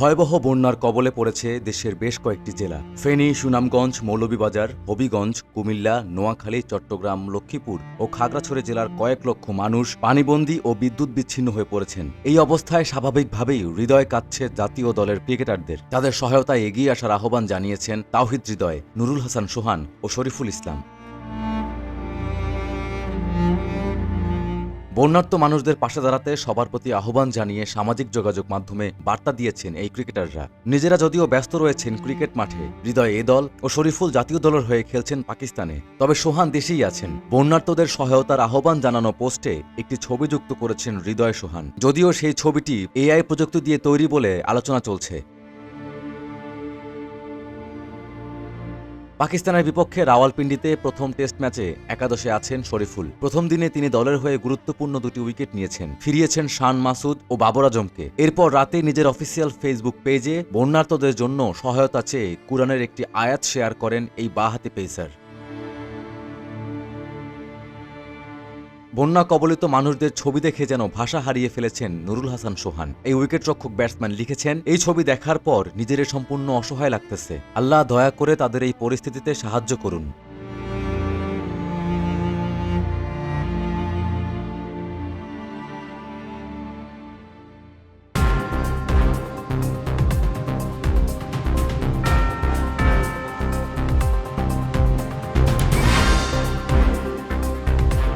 ভয়াবহ বন্যার কবলে পড়েছে দেশের বেশ কয়েকটি জেলা। ফেনী, সুনামগঞ্জ, মৌলভীবাজার, হবিগঞ্জ, কুমিল্লা, নোয়াখালী, চট্টগ্রাম, লক্ষ্মীপুর ও খাগড়াছড়ি জেলার কয়েক লক্ষ মানুষ পানিবন্দী ও বিদ্যুৎ বিচ্ছিন্ন হয়ে পড়েছেন। এই অবস্থায় স্বাভাবিকভাবেই হৃদয় কাঁদছে জাতীয় দলের ক্রিকেটারদের। তাদের সহায়তায় এগিয়ে আসার আহ্বান জানিয়েছেন তাওহিদ হৃদয়, নুরুল হাসান সোহান ও শরীফুল ইসলাম। বন্যার্ত মানুষদের পাশে দাঁড়াতে সবার প্রতি আহ্বান জানিয়ে সামাজিক যোগাযোগ মাধ্যমে বার্তা দিয়েছেন এই ক্রিকেটাররা। নিজেরা যদিও ব্যস্ত রয়েছেন ক্রিকেট মাঠে, হৃদয় এ দল ও শরীফুল জাতীয় দলের হয়ে খেলছেন পাকিস্তানে। তবে সোহান দেশেই আছেন। বন্যার্তদের সহায়তার আহ্বান জানানো পোস্টে একটি ছবি যুক্ত করেছেন হৃদয় সোহান। যদিও সেই ছবিটি এআই প্রযুক্তি দিয়ে তৈরি বলে আলোচনা চলছে। পাকিস্তানের বিপক্ষে রাওয়ালপিন্ডিতে প্রথম টেস্ট ম্যাচে একাদশে আছেন শরীফুল। প্রথম দিনে তিনি দলের হয়ে গুরুত্বপূর্ণ দুটি উইকেট নিয়েছেন। ফিরিয়েছেন শান মাসুদ ও বাবর আজমকে। এরপর রাতে নিজের অফিসিয়াল ফেসবুক পেজে বন্যার্তদের জন্য সহায়তা চেয়ে কুরআনের একটি আয়াত শেয়ার করেন এই বাহাতি পেসার। বন্যা কবলিত মানুষদের ছবি দেখে যেন ভাষা হারিয়ে ফেলেছেন নুরুল হাসান সোহান। এই উইকেটরক্ষক ব্যাটসম্যান লিখেছেন, এই ছবি দেখার পর নিজের সম্পূর্ণ অসহায় লাগতেছে। আল্লাহ দয়া করে তাদের এই পরিস্থিতিতে সাহায্য করুন।